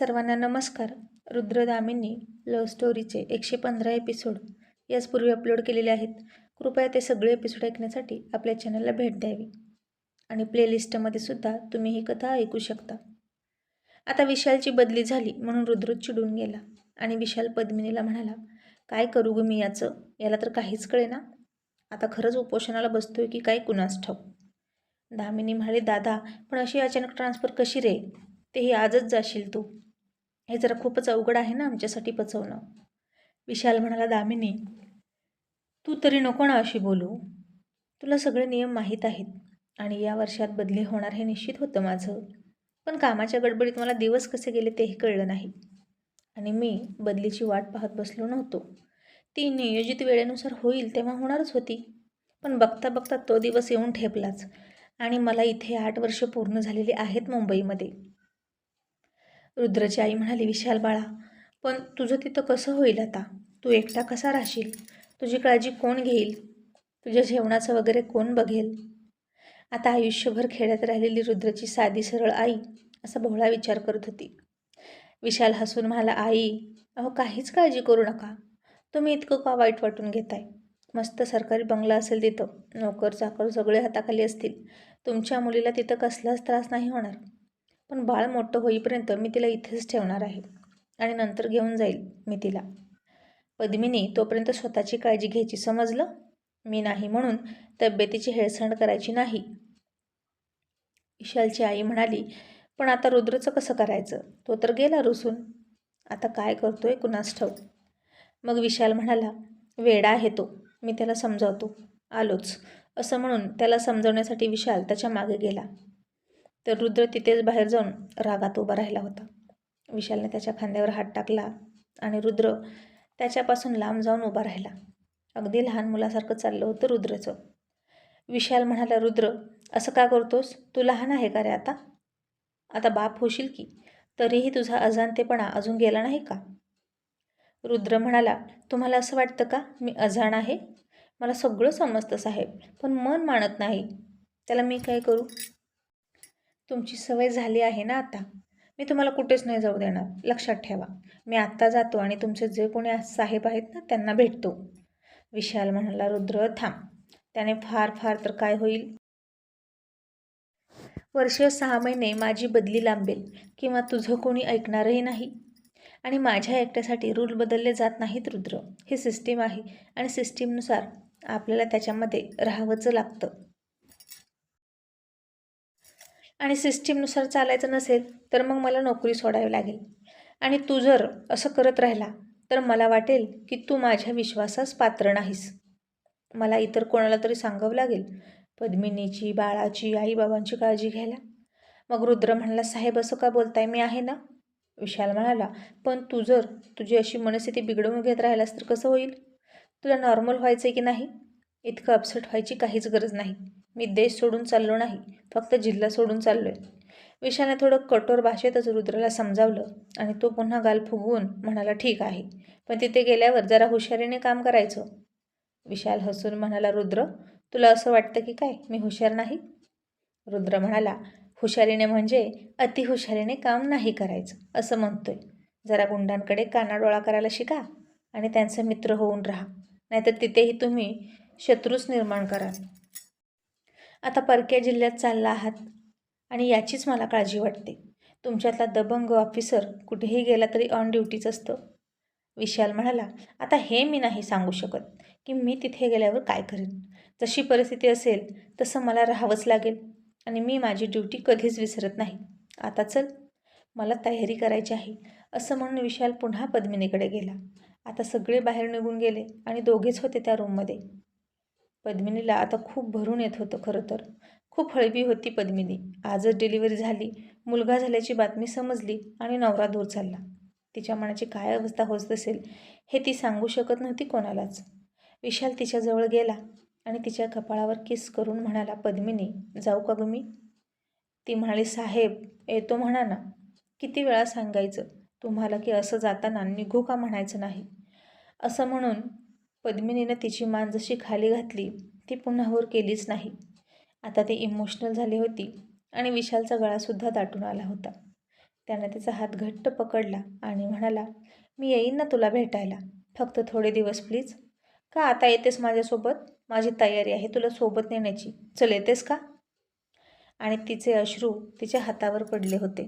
सर्वांना नमस्कार. रुद्रदामिनी लव्ह स्टोरीचे एकशे पंधरा एपिसोड याचपूर्वी अपलोड केलेले आहेत. कृपया ते सगळे एपिसोड ऐकण्यासाठी आपल्या चॅनलला भेट द्यावी. आणि प्लेलिस्टमध्ये सुद्धा तुम्ही ही कथा ऐकू शकता. आता विशालची बदली झाली म्हणून रुद्र चिडून गेला. आणि विशाल पद्मिनीला म्हणाला काय करू ग मी याचं? याला तर काहीच कळेना. आता खरंच उपोषणाला बसतोय की काय कुणास ठाऊक? दामिनी म्हणाले दादा पण अशी अचानक ट्रान्सफर कशी रे? तेही आजच जाशील तू. हे जरा खूपच अवघड आहे ना आमच्यासाठी पचवणं. विशाल म्हणाला दामिनी तू तरी नको ना अशी बोलू. तुला सगळे नियम माहीत आहेत आणि या वर्षात बदली होणार हे निश्चित होतं माझं. पण कामाच्या गडबडीत मला दिवस कसे गेले तेही कळलं नाही. आणि मी बदलीची वाट पाहत बसलो नव्हतो. ती नियोजित वेळेनुसार होईल तेव्हा होणारच होती. पण बघता बघता तो दिवस येऊन ठेपलाच आणि मला इथे आठ वर्ष पूर्ण झालेली आहेत मुंबईमध्ये. रुद्रची आई म्हणाली विशाल बाळा पण तुझं तिथं कसं होईल आता? तू एकटा कसा राहशील? तुझी काळजी कोण घेईल? तुझ्या जेवणाचं वगैरे कोण बघेल? आता आयुष्यभर खेड्यात राहिलेली रुद्रची साधी सरळ आई असा भोळा विचार करत होती. विशाल हसून म्हणाला आई अहो काहीच काळजी करू नका. तुम्ही इतकं का वाईट वाटून घेताय? मस्त सरकारी बंगला असेल तिथं. नोकर चाकर सगळे हाताखाली असतील. तुमच्या मुलीला तिथं कसलाच त्रास नाही होणार. पण बाळ मोठं होईपर्यंत मी तिला इथेच ठेवणार आहे आणि नंतर घेऊन जाईल मी तिला. पद्मिनी तोपर्यंत स्वतःची काळजी घ्यायची समजलं? मी नाही म्हणून तब्येतीची हेळसंड करायची नाही. विशालची आई म्हणाली पण आता रुद्रचं कसं करायचं? तो तर गेला रुसून. आता काय करतोय कुणास ठाऊक? मग विशाल म्हणाला वेडा आहे तो. मी त्याला समजावतो. आलोच. असं म्हणून त्याला समजवण्यासाठी विशाल त्याच्यामागे गेला. तर रुद्र तिथेच बाहेर जाऊन रागात उभा राहिला होता. विशालने त्याच्या खांद्यावर हात टाकला आणि रुद्र त्याच्यापासून लांब जाऊन उभा राहिला. अगदी लहान मुलासारखं चाललं होतं रुद्रचं. विशाल म्हणाला रुद्र असं का करतोस? तू लहान आहे का रे आता? आता बाप होशील की? तरीही तुझा अजाणतेपणा अजून गेला नाही का? रुद्र म्हणाला तुम्हाला असं वाटतं का? मी अजाण आहे? मला सगळं समजतं साहेब पण मन मानत नाही. त्याला मी काय करू? तुमची सवय झाली आहे ना आता? मी तुम्हाला कुठेच नाही जाऊ देणार. लक्षात ठेवा. मी आत्ता जातो आणि तुमचे जे कोणी साहेब आहेत ना त्यांना भेटतो. विशाल म्हणाला रुद्र थांब. त्याने फार फार तर काय होईल? वर्ष सहा महिने माझी बदली लांबेल किंवा तुझं कोणी ऐकणारही नाही. आणि माझ्या एकट्यासाठी रूल बदलले जात नाहीत रुद्र. ही सिस्टीम आहे आणि सिस्टीमनुसार आपल्याला त्याच्यामध्ये राहावंच लागतं. आणि सिस्टीमनुसार चालायचं नसेल तर मग मला नोकरी सोडावी लागेल. आणि तू जर असं करत राहिला तर मला वाटेल की तू माझ्या विश्वासास पात्र नाहीस. मला इतर कोणाला तरी सांगावं लागेल पद्मिनीची बाळाची आईबाबांची काळजी घ्यायला. मग रुद्र म्हणाला साहेब असं का बोलताय? मी आहे ना? विशाल म्हणाला पण तू जर तुझी अशी मनस्थिती बिघडवून घेत राहिलास तर कसं होईल? तुला नॉर्मल व्हायचं आहे की नाही? इतकं अपसेट व्हायची काहीच गरज नाही. मी देश सोडून चाललो नाही फक्त जिल्हा सोडून चाललो आहे विशाने थोडं कठोर भाषेतच रुद्राला समजावलं आणि तो पुन्हा गाल फुगवून म्हणाला ठीक आहे पण तिथे गेल्यावर जरा हुशारीने काम करायचं. विशाल हसून म्हणाला रुद्र तुला असं वाटतं की काय मी हुशार नाही? रुद्र म्हणाला हुशारीने म्हणजे अतिहुशारीने काम नाही करायचं असं म्हणतोय. जरा गुंडांकडे कानाडोळा करायला शिका आणि त्यांचे मित्र होऊन राहा. नाहीतर तिथेही तुम्ही शत्रूच निर्माण कराल. आता परक्या जिल्ह्यात चालला आहात आणि याचीच मला काळजी वाटते. तुमच्यातला दबंग ऑफिसर कुठेही गेला तरी ऑन ड्युटीच असतं. विशाल म्हणाला आता हे मी नाही सांगू शकत की मी तिथे गेल्यावर काय करेन. जशी परिस्थिती असेल तसं मला राहावंच लागेल आणि मी माझी ड्युटी कधीच विसरत नाही. आता चल मला तयारी करायची आहे. असं म्हणून विशाल पुन्हा पद्मिनीकडे गेला. आता सगळे बाहेर निघून गेले आणि दोघेच होते त्या रूममध्ये पद्मिनीला आता खूप भरून येत होतं खरं तर. खूप हळवी होती पद्मिनी. आजच डिलिव्हरी झाली. मुलगा झाल्याची बातमी समजली आणि नवरा दूर चालला. तिच्या मनाची काय अवस्था होत असेल हे ती सांगू शकत नव्हती कोणालाच. विशाल तिच्याजवळ गेला आणि तिच्या कपाळावर किस करून म्हणाला पद्मिनी जाऊ का गं मी? ती म्हणाली साहेब येतो म्हणा ना. किती वेळा सांगायचं? तुम्हाला की असं जाताना निघू का म्हणायचं नाही? असं म्हणून पद्मिनीनं तिची मान जशी खाली घातली ती पुन्हा वर केलीच नाही. आता ती इमोशनल झाली होती आणि विशालचा गळासुद्धा दाटून आला होता. त्यानं तिचा हात घट्ट पकडला आणि म्हणाला मी येईन ना तुला भेटायला. फक्त थोडे दिवस प्लीज. का आता येतेस माझ्यासोबत? माझी तयारी आहे तुला सोबत नेण्याची. चल येतेस का? आणि तिचे अश्रू तिच्या हातावर पडले होते.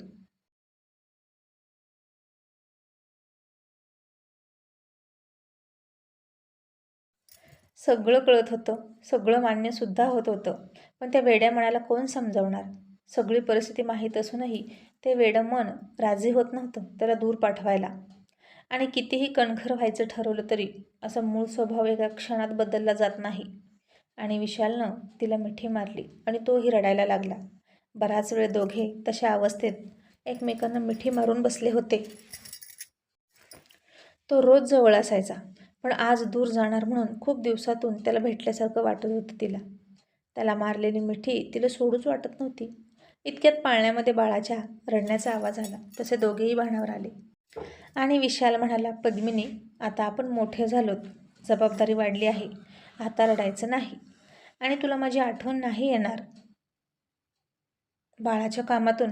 सगळं कळत होतं. सगळं मान्यसुद्धा होत होतं. पण त्या वेड्या मनाला कोण समजावणार? सगळी परिस्थिती माहीत असूनही ते वेडं मन राजी होत नव्हतं त्याला दूर पाठवायला. आणि कितीही कणखर व्हायचं ठरवलं तरी असा मूळ स्वभाव एका क्षणात बदलला जात नाही. आणि विशालनं तिला मिठी मारली आणि तोही रडायला लागला. बराच वेळ दोघे तशा अवस्थेत एकमेकांना मिठी मारून बसले होते. तो रोज जवळ असायचा. पण आज दूर जाणार म्हणून खूप दिवसातून त्याला भेटल्यासारखं वाटत होतं तिला. त्याला मारलेली मिठी तिला सोडूच वाटत नव्हती. इतक्यात पाळण्यामध्ये बाळाच्या रडण्याचा आवाज आला. तसे दोघेही भाणावर आले. आणि विशाल म्हणाला पद्मिनी आता आपण मोठे झालोत. जबाबदारी वाढली आहे. आता रडायचं नाही. आणि तुला माझी आठवण नाही येणार. बाळाच्या कामातून.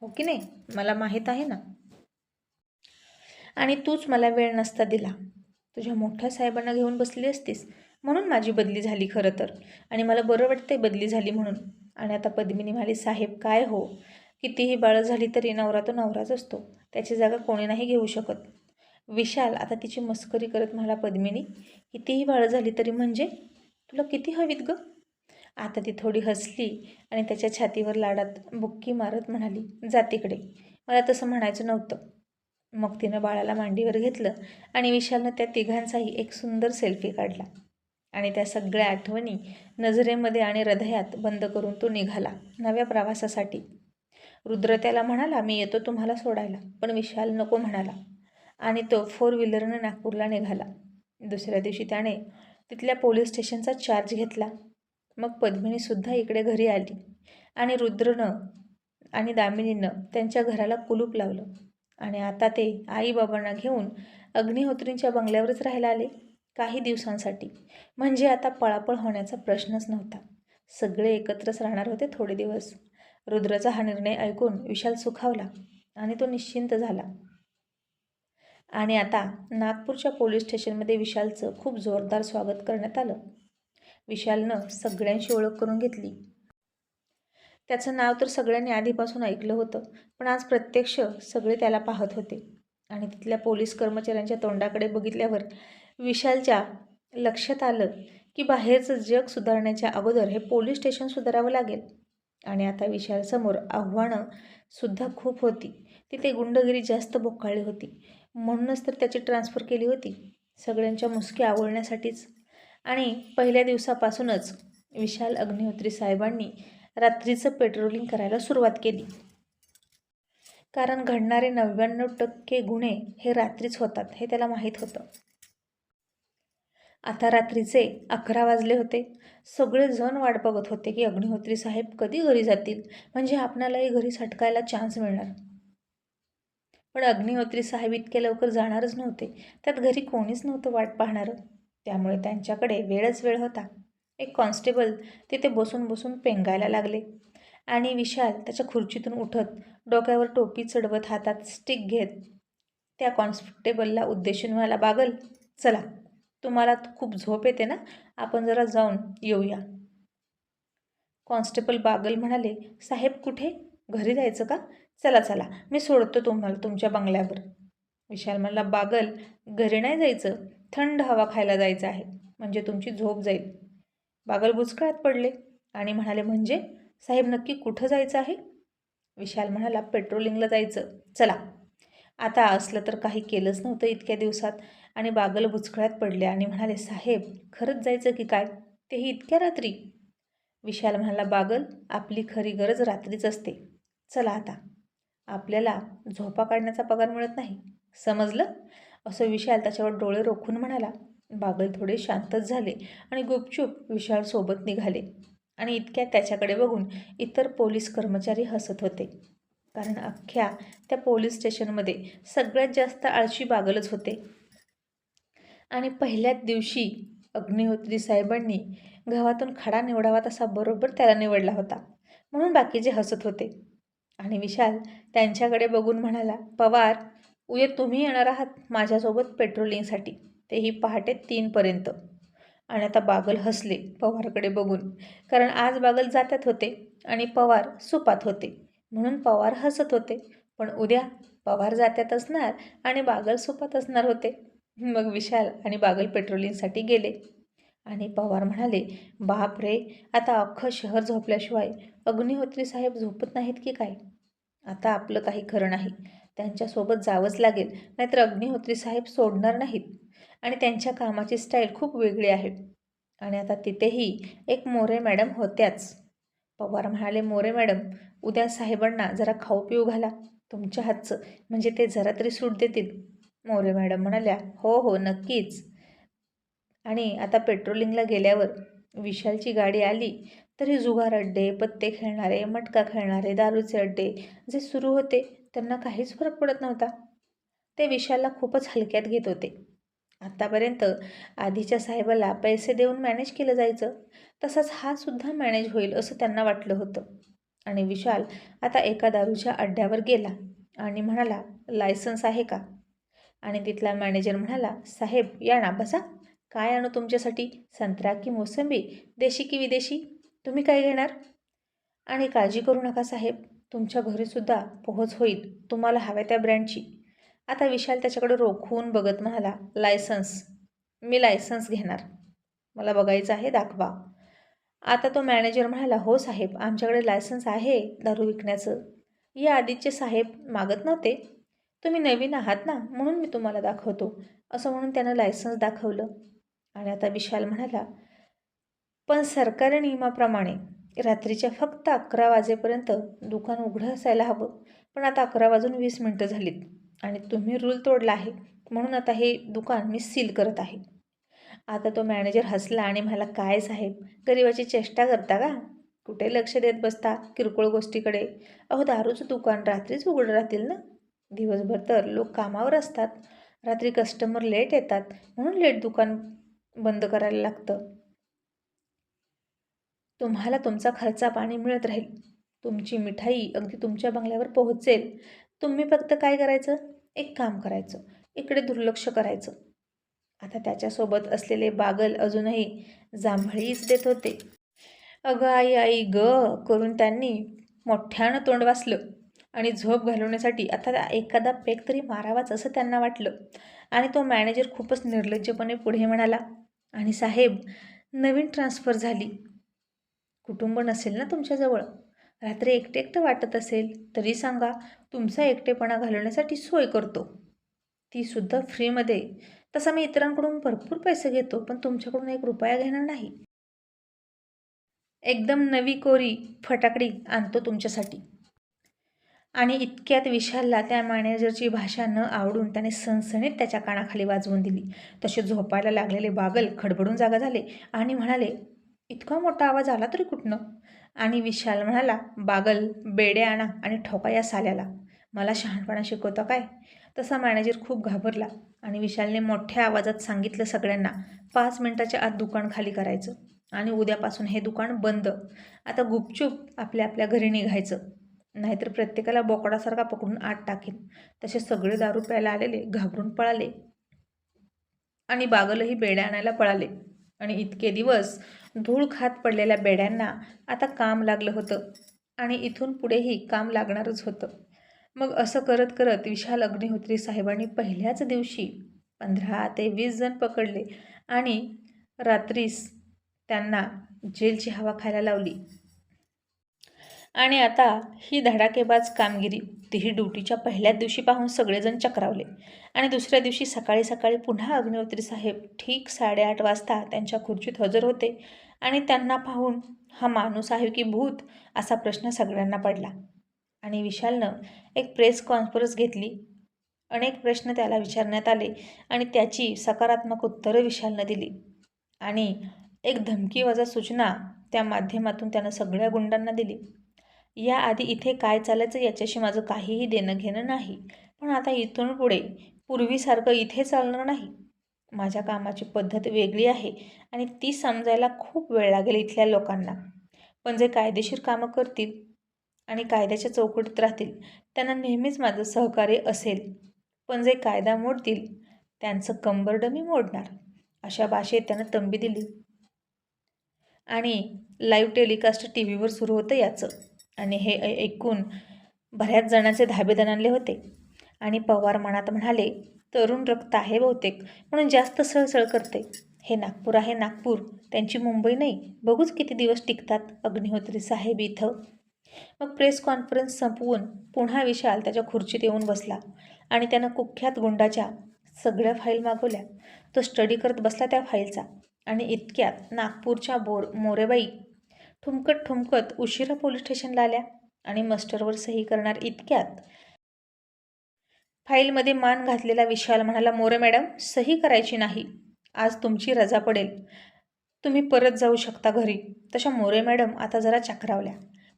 हो की नाही? मला माहीत आहे ना? आणि तूच मला वेळ नसता दिला. तुझ्या मोठ्या साहेबांना घेऊन बसली असतीस. म्हणून माझी बदली झाली खरं तर. आणि मला बरं वाटते बदली झाली म्हणून. आणि आता पद्मिनी म्हणाली साहेब काय हो? कितीही बाळं झाली तरी नवरा तो नवराच असतो. त्याची जागा कोणी नाही घेऊ शकत. विशाल आता तिची मस्करी करत म्हणाला पद्मिनी कितीही बाळं झाली तरी म्हणजे? तुला किती हवीत गं? आता ती थोडी हसली आणि त्याच्या छातीवर लाडात बुक्की मारत म्हणाली जा तिकडे. मला तसं म्हणायचं नव्हतं. मग तिनं बाळाला मांडीवर घेतलं आणि विशालनं त्या तिघांचाही एक सुंदर सेल्फी काढला. आणि त्या सगळ्या आठवणी नजरेमध्ये आणि हृदयात बंद करून तो निघाला नव्या प्रवासासाठी. रुद्र त्याला म्हणाला मी येतो तुम्हाला सोडायला. पण विशाल नको म्हणाला आणि तो फोर व्हीलरनं नागपूरला निघाला. दुसऱ्या दिवशी त्याने तिथल्या पोलीस स्टेशनचा चार्ज घेतला. मग पद्मिनीसुद्धा इकडे घरी आली आणि रुद्रनं आणि दामिनीनं त्यांच्या घराला कुलूप लावलं. आणि आता ते आईबाबांना घेऊन अग्निहोत्रींच्या बंगल्यावरच राहायला आले काही दिवसांसाठी. म्हणजे आता पळापळ होण्याचा प्रश्नच नव्हता. सगळे एकत्रच राहणार होते थोडे दिवस. रुद्राचा हा निर्णय ऐकून विशाल सुखावला आणि तो निश्चिंत झाला. आणि आता नागपूरच्या पोलीस स्टेशनमध्ये विशालचं खूप जोरदार स्वागत करण्यात आलं. विशालनं सगळ्यांशी ओळख करून घेतली. त्याचं नाव तर सगळ्यांनी आधीपासून ऐकलं होतं पण आज प्रत्यक्ष सगळे त्याला पाहत होते. आणि तिथल्या पोलीस कर्मचाऱ्यांच्या तोंडाकडे बघितल्यावर विशालच्या लक्षात आलं की बाहेरचं जग सुधारण्याच्या अगोदर हे पोलीस स्टेशन सुधारावं लागेल. आणि आता विशालसमोर आव्हानं सुद्धा खूप होती. तिथे गुंडगिरी जास्त बोकाळली होती. म्हणूनच तर त्याची ट्रान्सफर केली होती. सगळ्यांच्या मुसकी आवळण्यासाठीच. आणि पहिल्या दिवसापासूनच विशाल अग्निहोत्री साहेबांनी रात्रीचं पेट्रोलिंग करायला सुरुवात केली. कारण घडणारे नव्याण्णव टक्के गुन्हे हे रात्रीच होतात हे त्याला माहीत होतं. आता रात्रीचे अकरा वाजले होते. सगळे जण वाट बघत होते की अग्निहोत्री साहेब कधी घरी जातील म्हणजे आपणालाही घरी सटकायला चान्स मिळणार. पण अग्निहोत्री साहेब इतक्या लवकर जाणारच नव्हते. त्यात घरी कोणीच नव्हतं वाट पाहणारं. त्यामुळे त्यांच्याकडे वेळच वेळ होता. एक कॉन्स्टेबल तिथे बसून बसून पेंगायला लागले. आणि विशाल त्याच्या खुर्चीतून उठत डोक्यावर टोपी चढवत हातात स्टिक घेत त्या कॉन्स्टेबलला उद्देशून म्हणाला बागल. चला तुम्हाला खूप झोप येते ना? आपण जरा जाऊन येऊया. कॉन्स्टेबल बागल म्हणाले साहेब कुठे? घरी जायचं का? चला चला मी सोडतो तुम्हाला तुमच्या बंगल्यावर. विशाल म्हणला बागल घरी नाही जायचं. थंड हवा खायला जायचं आहे. म्हणजे तुमची झोप जाईल. बागल बुचकळ्यात पडले आणि म्हणाले म्हणजे? साहेब नक्की कुठं जायचं आहे? विशाल म्हणाला पेट्रोलिंगला जायचं. चला. आता असलं तर काही केलंच नव्हतं इतक्या दिवसात आणि बागल बुचकळ्यात पडले आणि म्हणाले साहेब खरंच जायचं की काय? तेही इतक्या रात्री? विशाल म्हणाला बागल आपली खरी गरज रात्रीच असते. चला आता. आपल्याला झोपा काढण्याचा पगार मिळत नाही. समजलं? असं विशाल त्याच्यावर डोळे रोखून म्हणाला बागल थोडे शांतच झाले आणि गुपचूप विशाल सोबत निघाले. आणि इतक्या त्याच्याकडे बघून इतर पोलीस कर्मचारी हसत होते. कारण अख्ख्या त्या पोलीस स्टेशनमध्ये सगळ्यात जास्त आळशी बागलच होते. आणि पहिल्याच दिवशी अग्निहोत्री साहेबांनी गावातून खडा निवडावा तसा बरोबर त्याला निवडला होता. म्हणून बाकीचे हसत होते. आणि विशाल त्यांच्याकडे बघून म्हणाला पवार उद्या तुम्ही येणार आहात माझ्यासोबत पेट्रोलिंगसाठी. तेही पहाटे तीनपर्यंत. आणि आता बागल हसले पवारकडे बघून. कारण आज बागल जात्यात होते आणि पवार सुपात होते. म्हणून पवार हसत होते. पण उद्या पवार जात्यात असणार आणि बागल सुपात असणार होते. मग विशाल आणि बागल पेट्रोलिंगसाठी गेले. आणि पवार म्हणाले बाप रे आता अख्खं शहर झोपल्याशिवाय अग्निहोत्री साहेब झोपत नाहीत की काय? आता आपलं काही खरं नाही. त्यांच्यासोबत जावंच लागेल. नाहीतर अग्निहोत्री साहेब सोडणार नाहीत. आणि त्यांच्या कामाची स्टाईल खूप वेगळी आहे. आणि आता तिथेही एक मोरे मॅडम होत्याच. पवार म्हणाले मोरे मॅडम उद्या साहेबांना जरा खाऊ पिऊ घाला. तुमच्या हातचं म्हणजे ते जरा तरी सूट देतील. मोरे मॅडम म्हणाल्या हो हो नक्कीच. आणि आता पेट्रोलिंगला गेल्यावर विशालची गाडी आली तरी जुगार अड्डे पत्ते खेळणारे मटका खेळणारे दारूचे अड्डे जे सुरू होते त्यांना काहीच फरक पडत नव्हता. ते विशालला खूपच हलक्यात घेत होते. आत्तापर्यंत आधीच्या साहेबाला पैसे देऊन मॅनेज केलं जायचं तसंच हा सुद्धा मॅनेज होईल असं त्यांना वाटलं होतं. आणि विशाल आता एका दारूच्या अड्ड्यावर गेला आणि म्हणाला लायसन्स आहे का? आणि तिथला मॅनेजर म्हणाला साहेब या ना बसा. काय आणू तुमच्यासाठी? संत्रा की मोसंबी? देशी की विदेशी? तुम्ही काय घेणार? आणि काळजी करू नका साहेब. तुमच्या घरीसुद्धा पोहोच होईल. तुम्हाला हव्या त्या ब्रँडची. आता विशाल त्याच्याकडे रोखून बघत म्हणाला लायसन्स. मी लायसन्स घेणार. मला बघायचं आहे दाखवा. आता तो मॅनेजर म्हणाला हो साहेब आमच्याकडे लायसन्स आहे दारू विकण्याचं. या आधीचे साहेब मागत नव्हते. तुम्ही नवीन आहात ना म्हणून मी तुम्हाला दाखवतो असं म्हणून त्यानं लायसन्स दाखवलं. आणि आता विशाल म्हणाला पण सरकारी नियमाप्रमाणे रात्रीच्या फक्त अकरा वाजेपर्यंत दुकान उघडं असायला हवं. पण आता अकरा वाजून वीस मिनटं झालीत. आणि तुम्ही रूल तोडला आहे. म्हणून आता हे दुकान मी सील करत आहे. आता तो मॅनेजर हसला आणि मला काय साहेब गरिबाची चेष्टा करता का? कुठे लक्ष देत बसता किरकोळ गोष्टीकडे? अहो दारूचं दुकान रात्रीच उघडं राहतील ना? दिवसभर तर लोक कामावर असतात. रात्री कस्टमर लेट येतात. म्हणून लेट दुकान बंद करायला लागतं. तुम्हाला तुमचा खर्चा पाणी मिळत राहील. तुमची मिठाई अगदी तुमच्या बंगल्यावर पोहोचेल. तुम्ही फक्त काय करायचं? एक काम करायचं. इकडे दुर्लक्ष करायचं. आता त्याच्यासोबत असलेले बागल अजूनही जांभळीच देत होते. अगं आई आई ग करून त्यांनी मोठ्यानं तोंड वाचलं आणि झोप घालवण्यासाठी आता एखादा पेक तरी मारावाच असं त्यांना वाटलं. आणि तो मॅनेजर खूपच निर्लज्जपणे पुढे म्हणाला आणि साहेब नवीन ट्रान्सफर झाली. कुटुंब नसेल ना तुमच्याजवळ रात्री एकटे एकटं वाटत असेल तरी सांगा तुमचा एकटेपणा घालवण्यासाठी सोय करतो. तीसुद्धा फ्रीमध्ये. तसा मी इतरांकडून भरपूर पैसे घेतो पण तुमच्याकडून एक रुपया घेणार नाही. एकदम नवी कोरी फटाकडी आणतो तुमच्यासाठी. आणि इतक्यात विशालला त्या मॅनेजरची भाषा न आवडून त्याने सणसणीत त्याच्या कानाखाली वाजवून दिली. तसे झोपायला लागलेले बागल खडबडून जागा झाले आणि म्हणाले इतका मोठा आवाज आला तरी कुठनं? आणि विशाल म्हणाला बागल बेडे आणा आणि ठोका या साल्याला. मला शहाणपणा शिकवता काय? तसा मॅनेजर खूप घाबरला आणि विशालने मोठ्या आवाजात सांगितलं सगळ्यांना पाच मिनटाच्या आत दुकान खाली करायचं आणि उद्यापासून हे दुकान बंद. आता गुपचूप आपल्या आपल्या घरी निघायचं. नाहीतर प्रत्येकाला बोकडासारखा पकडून आत टाकेन. तसे सगळे दारू प्यायला आलेले घाबरून पळाले. आणि बागलही बेड्या आणायला पळाले. आणि इतके दिवस धूळ खात पडलेल्या बेड्यांना आता काम लागलं होतं आणि इथून पुढेही काम लागणारच होतं. मग असं करत करत विशाल अग्निहोत्री साहेबांनी पहिल्याच दिवशी पंधरा ते वीस जण पकडले आणि रात्रीस त्यांना जेलची हवा खायला लावली. आणि आता ही धडाकेबाज कामगिरी तीही ड्युटीच्या पहिल्याच दिवशी पाहून सगळेजण चक्रावले. आणि दुसऱ्या दिवशी सकाळी सकाळी पुन्हा अग्निहोत्री साहेब ठीक साडेआठ वाजता त्यांच्या खुर्चीत हजर होते. आणि त्यांना पाहून हा माणूस आहे की भूत असा प्रश्न सगळ्यांना पडला. आणि विशालनं एक प्रेस कॉन्फरन्स घेतली. अनेक प्रश्न त्याला विचारण्यात आले आणि त्याची सकारात्मक उत्तरं विशालनं दिली. आणि एक धमकीवाजा सूचना त्या माध्यमातून त्यानं सगळ्या गुंडांना दिली. याआधी इथे काय चालायचं याच्याशी माझं काहीही देणं घेणं नाही. पण आता इथून पुढे पूर्वीसारखं इथे चालणार नाही. माझ्या कामाची पद्धत वेगळी आहे आणि ती समजायला खूप वेळ लागेल इथल्या लोकांना. पण जे कायदेशीर कामं करतील आणि कायद्याच्या चौकटीत राहतील त्यांना नेहमीच माझं सहकार्य असेल. पण जे कायदा मोडतील त्यांचं कंबरडं मी मोडणार अशा भाषेत त्यानं तंबी दिली. आणि लाईव्ह टेलिकास्ट टी व्हीवर सुरू होतं याचं. आणि हे ऐ- ऐकून बऱ्याच जणांचे धाबे दणाणले होते. आणि पवार मनात म्हणाले तरुण रक्त आहे बहुतेक. म्हणून जास्त सळसळ करते. हे नागपूर आहे नागपूर. त्यांची मुंबई नाही. बघूच किती दिवस टिकतात अग्निहोत्री साहेब इथं. मग प्रेस कॉन्फरन्स संपवून पुन्हा विशाल त्याच्या खुर्चीत येऊन बसला आणि त्यानं कुख्यात गुंडाच्या सगळ्या फाईल मागवल्या. तो स्टडी करत बसला त्या फाईलचा आणि इतक्यात नागपूरच्या बोर मोरेबाई ठुमकत ठुमकत उशिरा पोलीस स्टेशनला आल्या आणि मस्टरवर सही करणार इतक्यात फाईलमध्ये मान घातलेला विशाल म्हणाला मोरे मॅडम सही करायची नाही. आज तुमची रजा पडेल. तुम्ही परत जाऊ शकता घरी. तशा मोरे मॅडम आता जरा चक्रावल्या.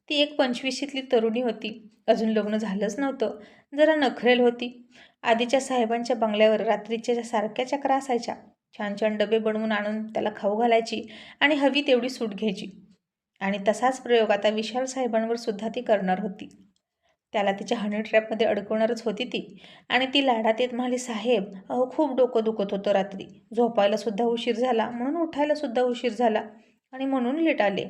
ती एक पंचवीशीतली तरुणी होती. अजून लग्न झालंच नव्हतं. जरा नखरेल होती. आधीच्या साहेबांच्या बंगल्यावर रात्रीच्या ज्या सारख्या चक्रा असायच्या. छान छान डबे बनवून आणून त्याला खाऊ घालायची आणि हवी तेवढी सूट घ्यायची. आणि तसाच प्रयोग आता विशाल साहेबांवर सुद्धा ती करणार होती. त्याला तिच्या हनी ट्रॅपमध्ये अडकवणारच होती ती. आणि ती लाडात येत म्हणाली साहेब अहो खूप डोकं दुखत होतं रात्री. झोपायला सुद्धा उशीर झाला. म्हणून उठायला सुद्धा उशीर झाला. आणि म्हणून लेट आले.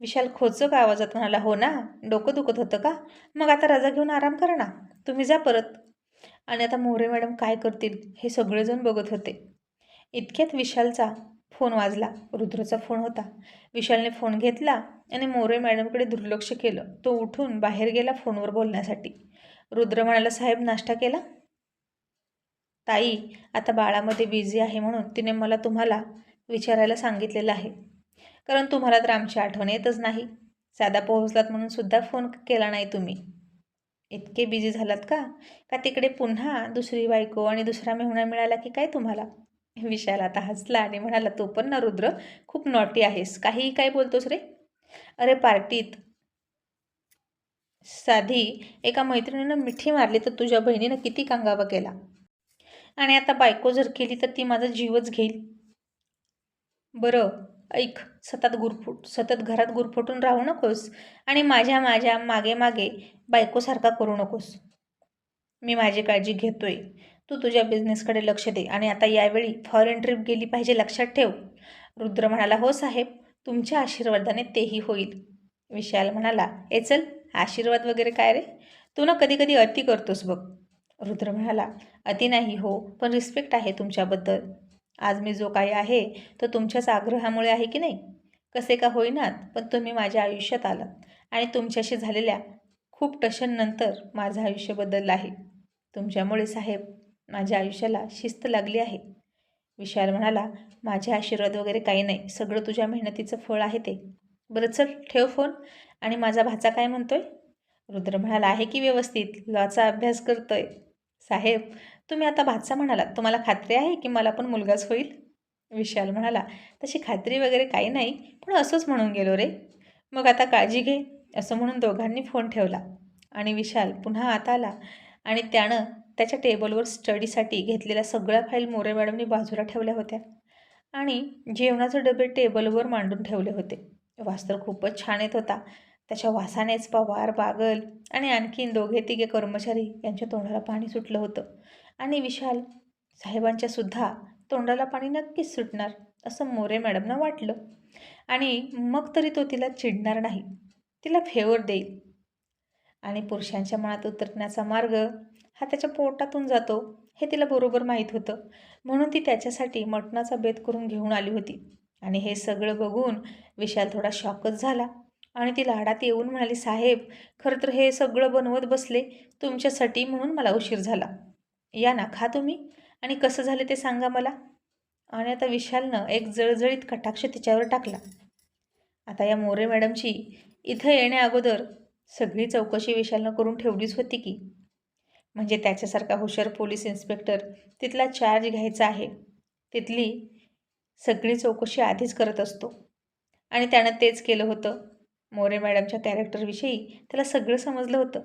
विशाल खोचक आवाजात म्हणाला हो ना? डोकं दुखत होतं का? मग आता रजा घेऊन आराम करा ना. तुम्ही जा परत. आणि आता मोरे मॅडम काय करतील हे सगळेजण बघत होते. इतक्यात विशालचा फोन वाजला. रुद्रचा फोन होता. विशालने फोन घेतला आणि मोरे मॅडमकडे दुर्लक्ष केलं. तो उठून बाहेर गेला फोनवर बोलण्यासाठी. रुद्र म्हणाला साहेब नाश्ता केला? ताई आता बाळामध्ये बिझी आहे म्हणून तिने मला तुम्हाला विचारायला सांगितलेलं आहे. कारण तुम्हाला तर आमची आठवण येतच नाही. साधा पोहोचलात म्हणून सुद्धा फोन केला नाही तुम्ही. इतके बिझी झालात का? का तिकडे पुन्हा दुसरी बायको आणि दुसरा मेहुणा मिळाला की काय तुम्हाला? विशाल आता हसला आणि म्हणाला तो पण ना रुद्र खूप नॉटी आहेस. काहीही काय बोलतोस रे? अरे पार्टीत. साधी एका मैत्रिणीनं मिठी मारली तर तुझ्या बहिणीनं किती कांगावा केला? आणि आता बायको जर केली तर ती माझा जीवच घेईल. बरं ऐक सतत गुरफुट सतत घरात गुरफुटून राहू नकोस आणि माझ्या माझ्या मागे मागे बायकोसारखा करू नकोस. मी माझी काळजी घेतोय. तू तुझ्या बिझनेसकडे लक्ष दे आणि आता यावेळी फॉरेन ट्रिप गेली पाहिजे लक्षात ठेव. रुद्र म्हणाला हो साहेब तुमच्या आशीर्वादाने तेही होईल. विशाल म्हणाला ए चल आशीर्वाद वगैरे काय रे? तू ना कधी कधी अति करतोस बघ. रुद्र म्हणाला अति नाही हो पण रिस्पेक्ट आहे तुमच्याबद्दल. आज मी जो काही आहे तो तुमच्याच आग्रहामुळे आहे की नाही? कसे का होईनात पण तुम्ही माझ्या आयुष्यात आलात आणि तुमच्याशी झालेल्या खूप टशननंतर माझं आयुष्य बदललं आहे. तुमच्यामुळे साहेब माझ्या आयुष्याला शिस्त लागली आहे. विशाल म्हणाला माझे आशीर्वाद वगैरे काही नाही. सगळं तुझ्या मेहनतीचं फळ आहे ते. बरं चल ठेव फोन. आणि माझा भाचा काय म्हणतोय? रुद्र म्हणाला आहे की व्यवस्थित? लॉचा अभ्यास करतोय. साहेब तुम्ही आता भाचा म्हणालात. तुम्हाला खात्री आहे की मला पण मुलगाच होईल? विशाल म्हणाला तशी खात्री वगैरे काही नाही पण असंच म्हणून गेलो रे. मग आता काळजी घे. असं म्हणून दोघांनी फोन ठेवला. आणि विशाल पुन्हा आत आला. आणि त्यानं त्याच्या टेबलवर स्टडीसाठी घेतलेल्या सगळ्या फाईल मोरे मॅडमनी बाजूला ठेवल्या होत्या आणि जेवणाचे डबे टेबलवर मांडून ठेवले होते. वास तर खूपच छान येत होता. त्याच्या वासानेच पवार बागल आणि आणखीन दोघे तिघे कर्मचारी यांच्या तोंडाला पाणी सुटलं होतं. आणि विशाल साहेबांच्या सुद्धा तोंडाला पाणी नक्कीच सुटणार असं मोरे मॅडमना वाटलं. आणि मग तरी तो तिला चिडणार नाही तिला फेवर देईल. आणि पुरुषांच्या मनात उतरण्याचा मार्ग हा त्याच्या पोटातून जातो हे तिला बरोबर माहीत होतं. म्हणून ती त्याच्यासाठी मटणाचा बेत करून घेऊन आली होती. आणि हे सगळं बघून विशाल थोडा शॉकच झाला. आणि ती लाडात येऊन म्हणाली साहेब खरं तर हे सगळं बनवत बसले तुमच्यासाठी म्हणून मला उशीर झाला. या ना खा तुम्ही. आणि कसं झालं ते सांगा मला. आणि आता विशालनं एक जळजळीत कटाक्ष तिच्यावर टाकला. आता या मोरे मॅडमची इथं येण्याअगोदर सगळी चौकशी विशालनं करून ठेवलीच होती की. म्हणजे त्याच्यासारखा हुशार पोलीस इन्स्पेक्टर तिथला चार्ज घ्यायचा आहे. तिथली सगळी चौकशी आधीच करत असतो. आणि त्यानं तेच केलं होतं. मोरे मॅडमच्या कॅरेक्टरविषयी त्याला सगळं समजलं होतं.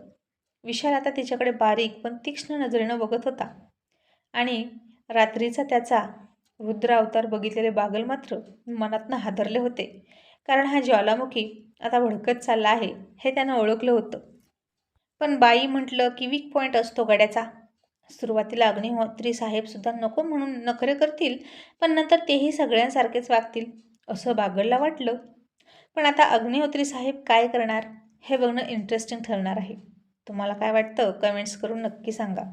विशाल आता तिच्याकडे बारीक पण तीक्ष्ण नजरेनं बघत होता. आणि रात्रीचा त्याचा रुद्र अवतार बघितलेले बागल मात्र मनातनं हादरले होते. कारण हा ज्वालामुखी आता भडकत चालला आहे हे त्यानं ओळखलं होतं. पण बाई म्हटलं की वीक पॉईंट असतो गड्याचा. सुरुवातीला अग्निहोत्री साहेबसुद्धा नको म्हणून नखरे करतील पण नंतर तेही सगळ्यांसारखेच वागतील असं बागडला वाटलं. पण आता अग्निहोत्री साहेब काय करणार? हे बघणं इंटरेस्टिंग ठरणार आहे. तुम्हाला काय वाटतं? कमेंट्स करून नक्की सांगा.